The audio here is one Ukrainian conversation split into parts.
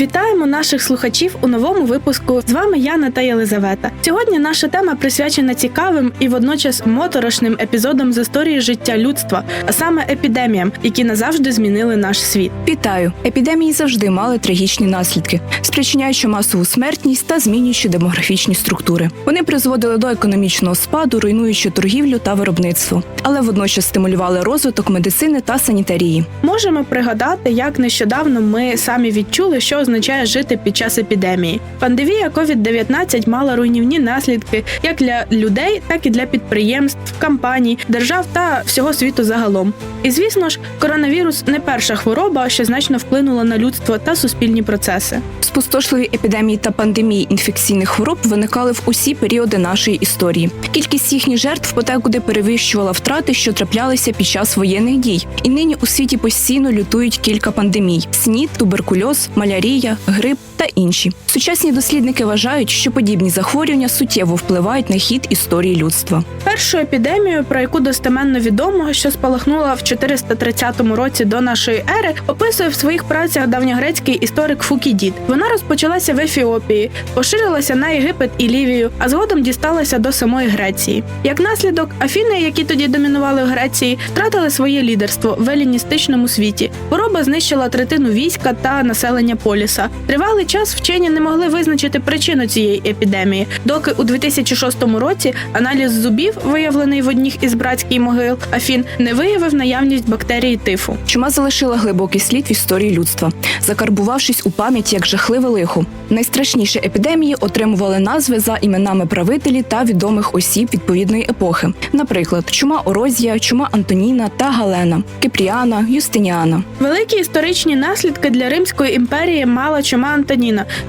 Вітаємо наших слухачів у новому випуску. З вами Яна та Єлизавета. Сьогодні наша тема присвячена цікавим і водночас моторошним епізодам з історії життя людства, а саме епідеміям, які назавжди змінили наш світ. Вітаю! Епідемії завжди мали трагічні наслідки, спричиняючи масову смертність та змінюючи демографічні структури. Вони призводили до економічного спаду, руйнуючи торгівлю та виробництво, але водночас стимулювали розвиток медицини та санітарії. Можемо пригадати, як нещодавно ми самі відчули, що означає жити під час епідемії. Пандемія COVID-19 мала руйнівні наслідки як для людей, так і для підприємств, компаній, держав та всього світу загалом. І звісно ж, коронавірус не перша хвороба, що значно вплинула на людство та суспільні процеси. Спустошливі епідемії та пандемії інфекційних хвороб виникали в усі періоди нашої історії. Кількість їхніх жертв подекуди перевищувала втрати, що траплялися під час воєнних дій. І нині у світі постійно лютують кілька пандемій: снід, туберкульоз, малярія, грип та інші. Сучасні дослідники вважають, що подібні захворювання суттєво впливають на хід історії людства. Першу епідемію, про яку достеменно відомо, що спалахнула в 430 році до нашої ери, описує в своїх працях давньогрецький історик Фукідід. Вона розпочалася в Ефіопії, поширилася на Єгипет і Лівію, а згодом дісталася до самої Греції. Як наслідок, Афіни, які тоді домінували в Греції, втратили своє лідерство в еліністичному світі. Хвороба знищила третину війська та населення поліса. Тривалий час вчені не могли визначити причину цієї епідемії, доки у 2006 році аналіз зубів, виявлений в одніх із братських могил Афін, не виявив наявність бактерії тифу. Чума залишила глибокий слід в історії людства, закарбувавшись у пам'яті як жахливе лихо. Найстрашніші епідемії отримували назви за іменами правителів та відомих осіб відповідної епохи, наприклад, чума Орозія, чума Антоніна та Галена, Кипріана, Юстиніана. Великі історичні наслідки для Римської імперії мала чума Антоніна,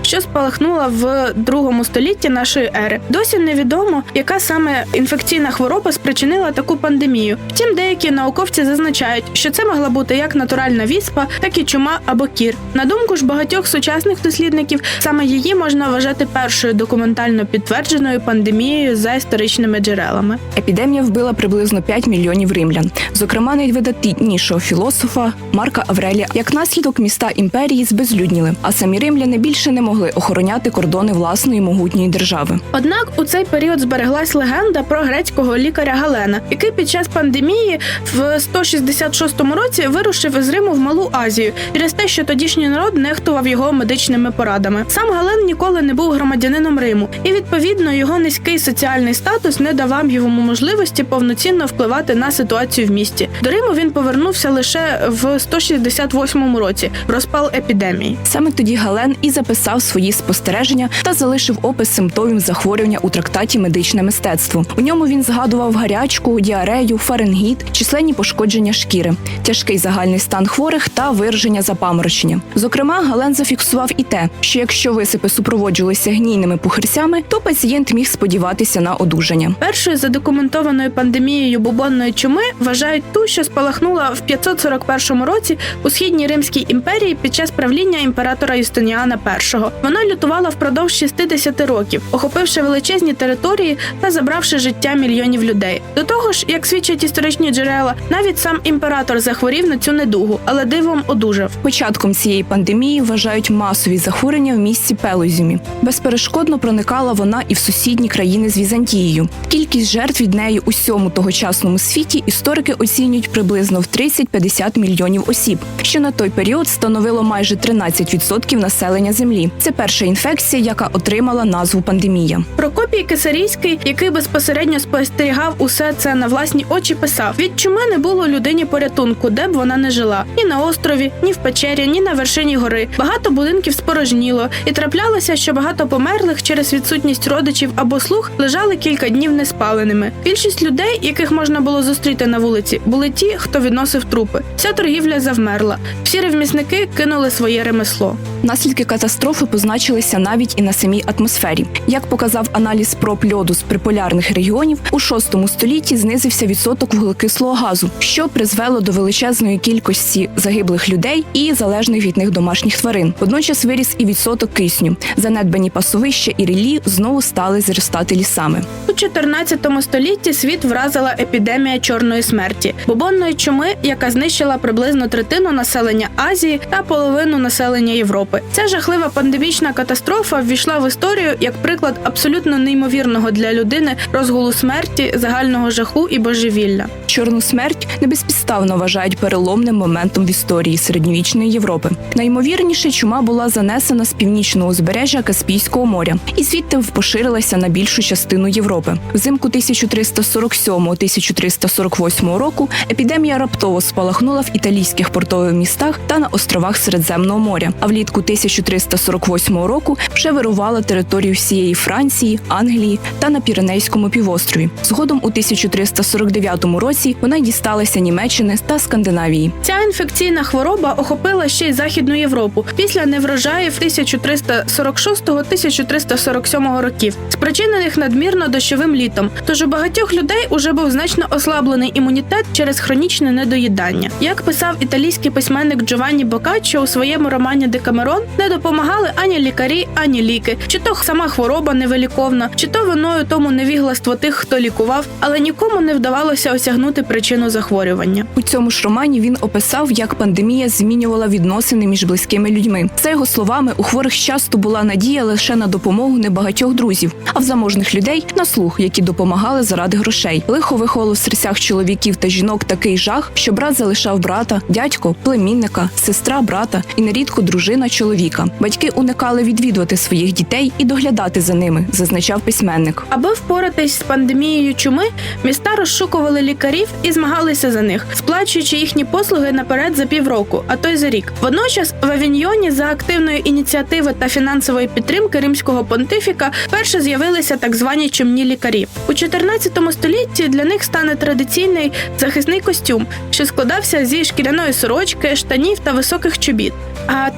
що спалахнула в другому столітті нашої ери. Досі невідомо, яка саме інфекційна хвороба спричинила таку пандемію. Втім, деякі науковці зазначають, що це могла бути як натуральна віспа, так і чума або кір. На думку ж багатьох сучасних дослідників, саме її можна вважати першою документально підтвердженою пандемією за історичними джерелами. Епідемія вбила приблизно 5 мільйонів римлян, зокрема найвидатнішого філософа Марка Аврелія. Як наслідок міста імперії збезлюдніли, а самі римляни більше не могли охороняти кордони власної могутньої держави. Однак у цей період збереглась легенда про грецького лікаря Галена, який під час пандемії в 166 році вирушив із Риму в Малу Азію через те, що тодішній народ нехтував його медичними порадами. Сам Гален ніколи не був громадянином Риму, і відповідно його низький соціальний статус не давав йому можливості повноцінно впливати на ситуацію в місті. До Риму він повернувся лише в 168 році в розпал епідемії. Саме тоді Гален і записав свої спостереження та залишив опис симптомів захворювання у трактаті Медичне мистецтво. У ньому він згадував гарячку, діарею, фаренгіт, численні пошкодження шкіри, тяжкий загальний стан хворих та вираження запаморочення. Зокрема, Гален зафіксував і те, що якщо висипи супроводжувалися гнійними пухирцями, то пацієнт міг сподіватися на одужання. Першою задокументованою пандемією бубонної чуми вважають ту, що спалахнула в 541 році у східній Римській імперії під час правління імператора Юстиніана І. Вона лютувала впродовж 60 років, охопивши величезні території та забравши життя мільйонів людей. До того ж, як свідчать історичні джерела, навіть сам імператор захворів на цю недугу, але дивом одужав. Початком цієї пандемії вважають масові захворювання в місті Пелозюмі. Безперешкодно проникала вона і в сусідні країни з Візантією. Кількість жертв від неї у всьому тогочасному світі історики оцінюють приблизно в 30-50 мільйонів осіб, що на той період становило майже 13% населення землі. Це перша інфекція, яка отримала назву пандемія. Прокопій Кисарійський, який безпосередньо спостерігав усе це на власні очі, писав: від чуми не було людині порятунку, де б вона не жила, ні на острові, ні в печері, ні на вершині гори. Багато будинків спорожніло, і траплялося, що багато померлих через відсутність родичів або слуг лежали кілька днів неспаленими. Більшість людей, яких можна було зустріти на вулиці, були ті, хто відносив трупи. Вся торгівля завмерла. Всі ревмісники кинули своє ремесло. Наслідки катастрофи позначилися навіть і на самій атмосфері. Як показав аналіз проб льоду з приполярних регіонів, у VI столітті знизився відсоток вуглекислого газу, що призвело до величезної кількості загиблих людей і залежних від них домашніх тварин. Водночас виріс і відсоток кисню. Занедбані пасовища і рілі знову стали зростати лісами. У 14 столітті світ вразила епідемія чорної смерті, бубонної чуми, яка знищила приблизно третину населення Азії та половину населення Європи. Ця жахлива пандемічна катастрофа ввійшла в історію як приклад абсолютно неймовірного для людини розгулу смерті, загального жаху і божевілля. Чорну смерть не безпідставно вважають переломним моментом в історії середньовічної Європи. Наймовірніше чума була занесена з північного узбережжя Каспійського моря і звідти поширилася на більшу частину Європи. Взимку 1347-1348 року епідемія раптово спалахнула в італійських портових містах та на островах Середземного моря. А влітку 1348 року вже вирувала територію всієї Франції, Англії та на Піренейському півострові. Згодом у 1349 році вона дісталася Німеччини та Скандинавії. Ця інфекційна хвороба охопила ще й Західну Європу після неврожаїв 1346-1347 років, спричинених надмірно дощовим літом. Тож у багатьох людей уже був значно ослаблений імунітет через хронічне недоїдання. Як писав італійський письменник Джованні Бокаччо у своєму романі Декамерон, не допомагали ані лікарі, ані ліки, чи то сама хвороба невиліковна, чи то виною тому невігластво тих, хто лікував, але нікому не вдавалося осягнути причину захворювання. У цьому ж романі він описав, як пандемія змінювала відносини між близькими людьми. За його словами, у хворих часто була надія лише на допомогу небагатьох друзів, а в заможних людей на слух, які допомагали заради грошей. Лихо виховало в серцях чоловіків та жінок такий жах, що брат залишав брата, дядько, племінника, сестра брата і нерідко дружина чоловіка. Батьки уникали відвідувати своїх дітей і доглядати за ними, зазначав письменник. Аби впоратись з пандемією чуми, міста розшукували лікарів і змагалися за них, сплачуючи їхні послуги наперед за півроку, а то й за рік. Водночас в Авіньйоні за активної ініціативи та фінансової підтримки римського понтифіка вперше з'явилися так звані чумні лікарі. У 14 столітті для них стане традиційний захисний костюм, що складався зі шкіряної сорочки, штанів та високих чобіт. А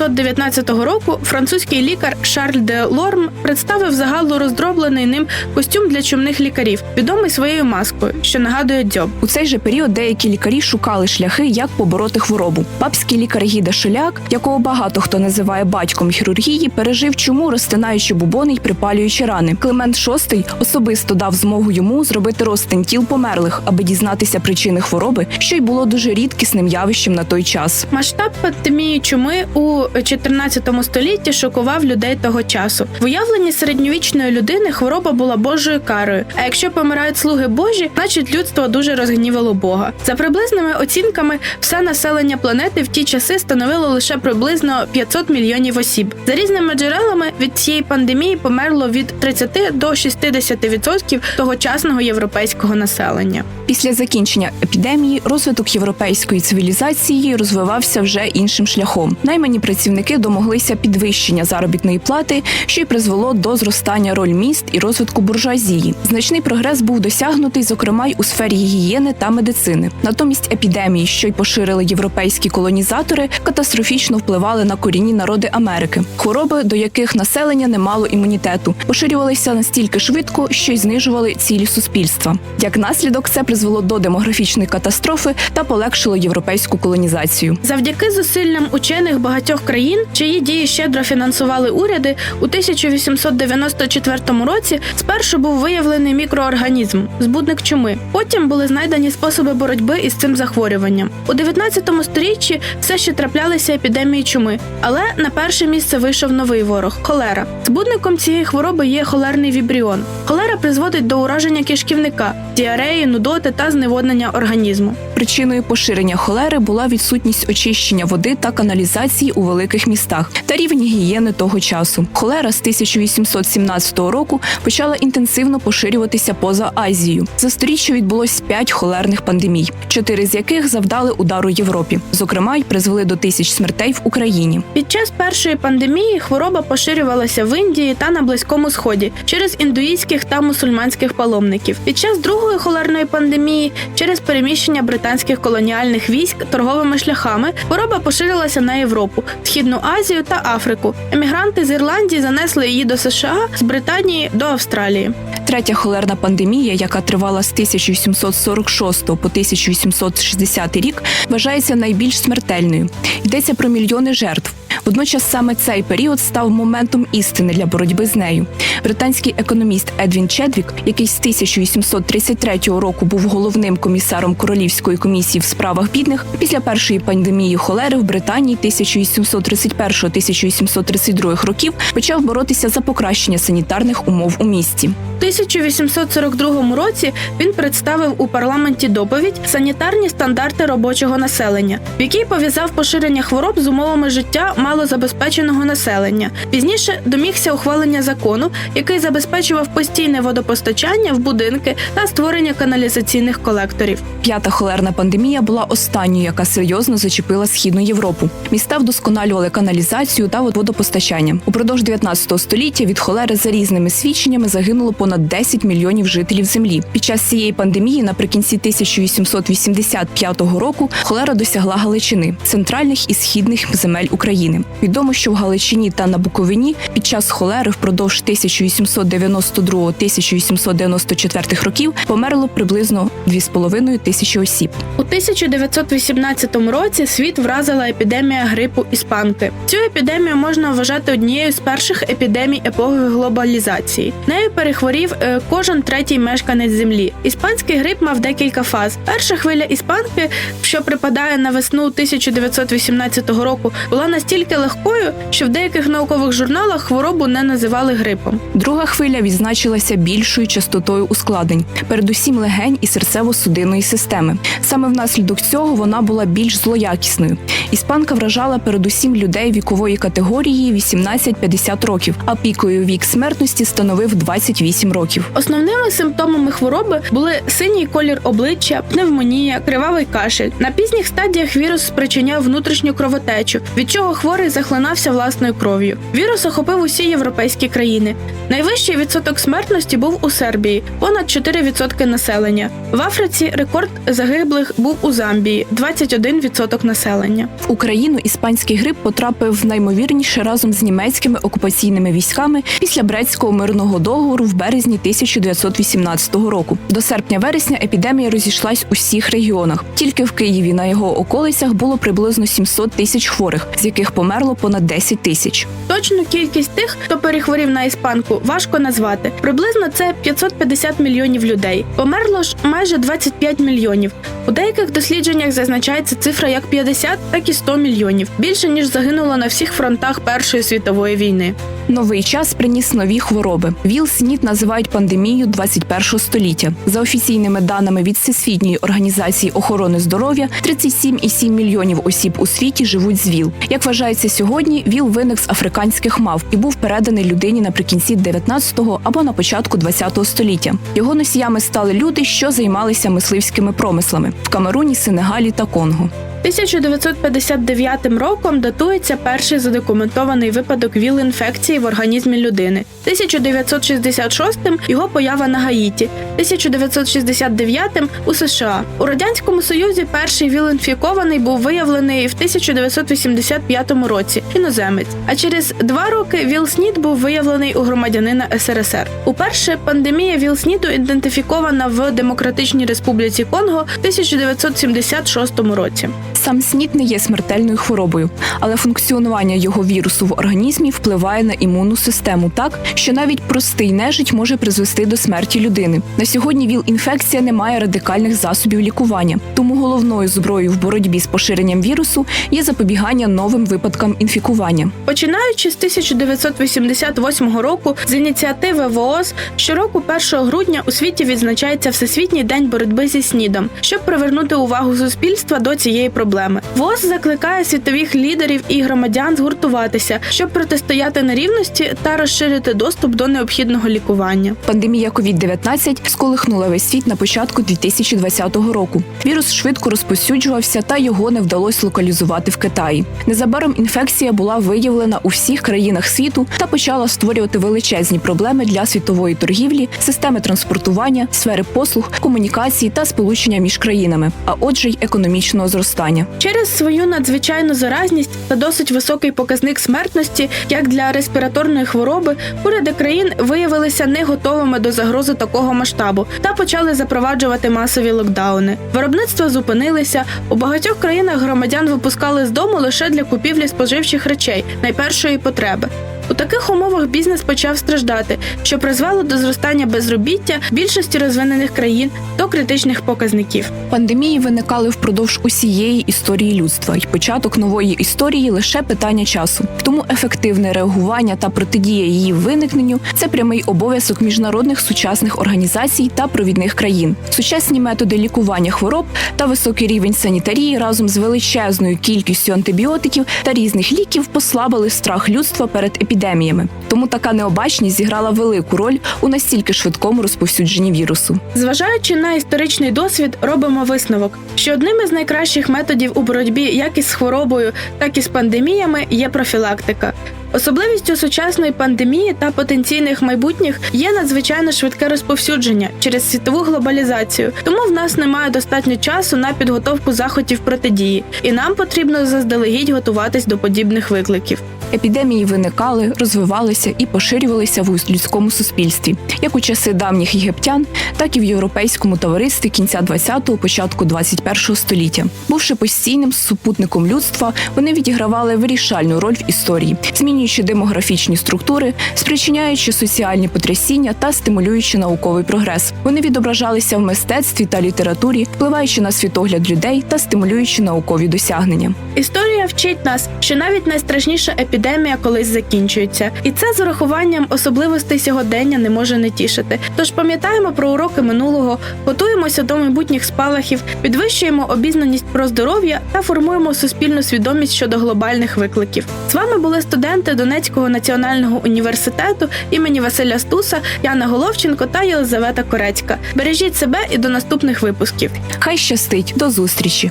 1619 року французький лікар Шарль де Лорм представив загалу роздроблений ним костюм для чумних лікарів, відомий своєю маскою, що нагадує дзьоб. У цей же період деякі лікарі шукали шляхи, як побороти хворобу. Папський лікар Гіда Шеляк, якого багато хто називає батьком хірургії, пережив чуму, розтинаючи бубони й припалюючи рани. Климент VI особисто дав змогу йому зробити розтин тіл померлих, аби дізнатися причини хвороби, що й було дуже рідкісним явищем на той час. Масштаб пандемії чуми у 14 столітті шокував людей того часу. В уявленні середньовічної людини хвороба була божою карою. А якщо помирають слуги Божі, значить людство дуже розгнівало Бога. За приблизними оцінками, все населення планети в ті часи становило лише приблизно 500 мільйонів осіб. За різними джерелами від цієї пандемії померло від 30 до 60% тогочасного європейського населення. Після закінчення епідемії розвиток європейської цивілізації розвивався вже іншим шляхом. Наймані працівники домоглися підвищення заробітної плати, що й призвело до зростання роль міст і розвитку буржуазії. Значний прогрес був досягнутий, зокрема й у сфері гігієни та медицини. Натомість епідемії, що й поширили європейські колонізатори, катастрофічно впливали на корінні народи Америки. Хвороби, до яких населення не мало імунітету, поширювалися настільки швидко, що й знижували цілі суспільства. Як наслідок, це призвело до демографічної катастрофи та полегшило європейську колонізацію. Завдяки зусиллям учених багатьох країн, чиї дії щедро фінансували уряди, у 1894 році спершу був виявлений мікроорганізм збудник чуми. Потім були знайдені способи боротьби із цим захворюванням. У 19 сторіччі все ще траплялися епідемії чуми, але на перше місце вийшов новий ворог холера. Збудником цієї хвороби є холерний вібріон. Холера призводить до ураження кишківника, діареї, нудоти та зневоднення організму. Причиною поширення холери була відсутність очищення води та каналізації у великих містах та рівень гігієни того часу. Холера з 1817 року почала інтенсивно поширюватися поза Азією. За сторіччя відбулось п'ять холерних пандемій, чотири з яких завдали удару Європі, зокрема й призвели до тисяч смертей в Україні. Під час першої пандемії хвороба поширювалася в Індії та на Близькому Сході через індуїзьких та мусульманських паломників. Під час другої холерної пандемії через переміщення британських колоніальних військ торговими шляхами хвороба поширилася на Європу, Східну Азію та Африку. Емігранти з Ірландії занесли її до США з Британії до Австралії. Третя холерна пандемія, яка тривала з 1846 по 1860 рік, вважається найбільш смертельною. Йдеться про мільйони жертв. Водночас саме цей період став моментом істини для боротьби з нею. Британський економіст Едвін Чедвік, який з 1833 року був головним комісаром Королівської комісії в справах бідних, після першої пандемії холери в Британії 1831-1832 років почав боротися за покращення санітарних умов у місті. У 1842 році він представив у парламенті доповідь санітарні стандарти робочого населення, в якій пов'язав поширення хвороб з умовами життя малозабезпеченого населення. Пізніше домігся ухвалення закону, який забезпечував постійне водопостачання в будинки та створення каналізаційних колекторів. П'ята холерна пандемія була останньою, яка серйозно зачепила східну Європу. Міста вдосконалювали каналізацію та водопостачання. Упродовж 19 століття від холери за різними свідченнями загинуло понад 10 мільйонів жителів землі. Під час цієї пандемії, наприкінці 1885 року, холера досягла Галичини, центральних і східних земель України. Відомо, що в Галичині та на Буковині під час холери впродовж 1892-1894 років померло приблизно 2,5 тисячі осіб. У 1918 році світ вразила епідемія грипу іспанки. Цю епідемію можна вважати однією з перших епідемій епохи глобалізації. Нею перехворів е, кожен третій мешканець землі. Іспанський грип мав декілька фаз. Перша хвиля іспанки, що припадає на весну 1918 року, була настільки легкою, що в деяких наукових журналах хворобу не називали грипом. Друга хвиля відзначилася більшою частотою ускладнень, передусім легень і серцево-судинної системи. Саме внаслідок цього вона була більш злоякісною. Іспанка вражала передусім людей вікової категорії 18-50 років, а піковий вік смертності становив 28 років. Основними симптомами хвороби були синій колір обличчя, пневмонія, кривавий кашель. На пізніх стадіях вірус спричиняв внутрішню кровотечу, від чого хворий захлинався власною кров'ю. Вірус охопив усі європейські країни. Найвищий відсоток смертності був у Сербії понад 4% населення. В Африці рекорд загиблих був у Замбії 21% населення. В Україну іспанський грип потрапив наймовірніше разом з німецькими окупаційними військами після Брестського мирного договору в березні 1918 року. До серпня-вересня епідемія розійшлась у всіх регіонах. Тільки в Києві на його околицях було приблизно 700 тисяч хворих, з яких померло понад 10 тисяч. Точну кількість тих, хто перехворів на іспанку, важко назвати. Приблизно це 550 мільйонів людей. Померло ж майже 25 мільйонів. У деяких дослідженнях зазначається цифра як 50, так і 100 мільйонів. Більше ніж загинуло на всіх фронтах Першої світової війни. Новий час приніс нові хвороби. ВІЛ СНІД називають пандемією 21 століття. За офіційними даними від Всесвітньої організації охорони здоров'я, 37,7 мільйонів осіб у світі живуть з ВІЛ. Як вважається сьогодні, ВІЛ виник з африканських мав і був переданий людині наприкінці 19-го або на початку 20-го століття. Його носіями стали люди, що займалися мисливськими промислами в Камеруні, Сенегалі та Конго. 1959 роком датується перший задокументований випадок ВІЛ-інфекції в організмі людини. 1966 його поява на Гаїті, 1969 у США. У радянському союзі перший ВІЛ-інфікований був виявлений в 1985 році. Іноземець. А через два роки ВІЛ-СНІД був виявлений у громадянина СРСР. Уперше пандемія ВІЛ-СНІДу ідентифікована в Демократичній Республіці Конго в 1976 році. Сам СНІД не є смертельною хворобою, але функціонування його вірусу в організмі впливає на імунну систему так, що навіть простий нежить може призвести до смерті людини. На сьогодні ВІЛ-інфекція не має радикальних засобів лікування, тому головною зброєю в боротьбі з поширенням вірусу є запобігання новим випадкам інфікування. Починаючи з 1988 року, з ініціативи ВООЗ щороку 1 грудня у світі відзначається Всесвітній день боротьби зі СНІДом, щоб привернути увагу суспільства до цієї проблеми. Проблеми. ВОЗ закликає світових лідерів і громадян згуртуватися, щоб протистояти нерівності та розширити доступ до необхідного лікування. Пандемія COVID-19 сколихнула весь світ на початку 2020 року. Вірус швидко розповсюджувався, та його не вдалося локалізувати в Китаї. Незабаром інфекція була виявлена у всіх країнах світу та почала створювати величезні проблеми для світової торгівлі, системи транспортування, сфери послуг, комунікації та сполучення між країнами, а отже, й економічного зростання. Через свою надзвичайну заразність та досить високий показник смертності, як для респіраторної хвороби, уряди країн виявилися не готовими до загрози такого масштабу та почали запроваджувати масові локдауни. Виробництва зупинилися. У багатьох країнах громадян випускали з дому лише для купівлі споживчих речей найпершої потреби. У таких умовах бізнес почав страждати, що призвело до зростання безробіття більшості розвинених країн до критичних показників. Пандемії виникали впродовж усієї історії людства, і початок нової історії лише питання часу. Тому ефективне реагування та протидія її виникненню це прямий обов'язок міжнародних сучасних організацій та провідних країн. Сучасні методи лікування хвороб та високий рівень санітарії разом з величезною кількістю антибіотиків та різних ліків послабили страх людства перед епідеміями. Тому така необачність зіграла велику роль у настільки швидкому розповсюдженні вірусу. Зважаючи на історичний досвід, робимо висновок, що одним із найкращих методів у боротьбі як із хворобою, так і з пандеміями є профілактика. Особливістю сучасної пандемії та потенційних майбутніх є надзвичайно швидке розповсюдження через світову глобалізацію. Тому в нас немає достатньо часу на підготовку заходів протидії, і нам потрібно заздалегідь готуватись до подібних викликів. Епідемії виникали, розвивалися і поширювалися в людському суспільстві, як у часи давніх єгиптян, так і в європейському товаристві кінця 20-го, початку 21-го століття. Бувши постійним супутником людства, вони відігравали вирішальну роль в історії, змінюючи демографічні структури, спричиняючи соціальні потрясіння та стимулюючи науковий прогрес. Вони відображалися в мистецтві та літературі, впливаючи на світогляд людей та стимулюючи наукові досягнення. Історія вчить нас, що навіть найстрашніша епідемія колись закінчується, і це з урахуванням особливостей сьогодення не може не тішити. Тож пам'ятаємо про уроки минулого, готуємося до майбутніх спалахів, підвищуємо обізнаність про здоров'я та формуємо суспільну свідомість щодо глобальних викликів. З вами були студенти Донецького національного університету імені Василя Стуса, Яна Головченко та Єлизавета Корецька. Бережіть себе і до наступних випусків. Хай щастить до зустрічі!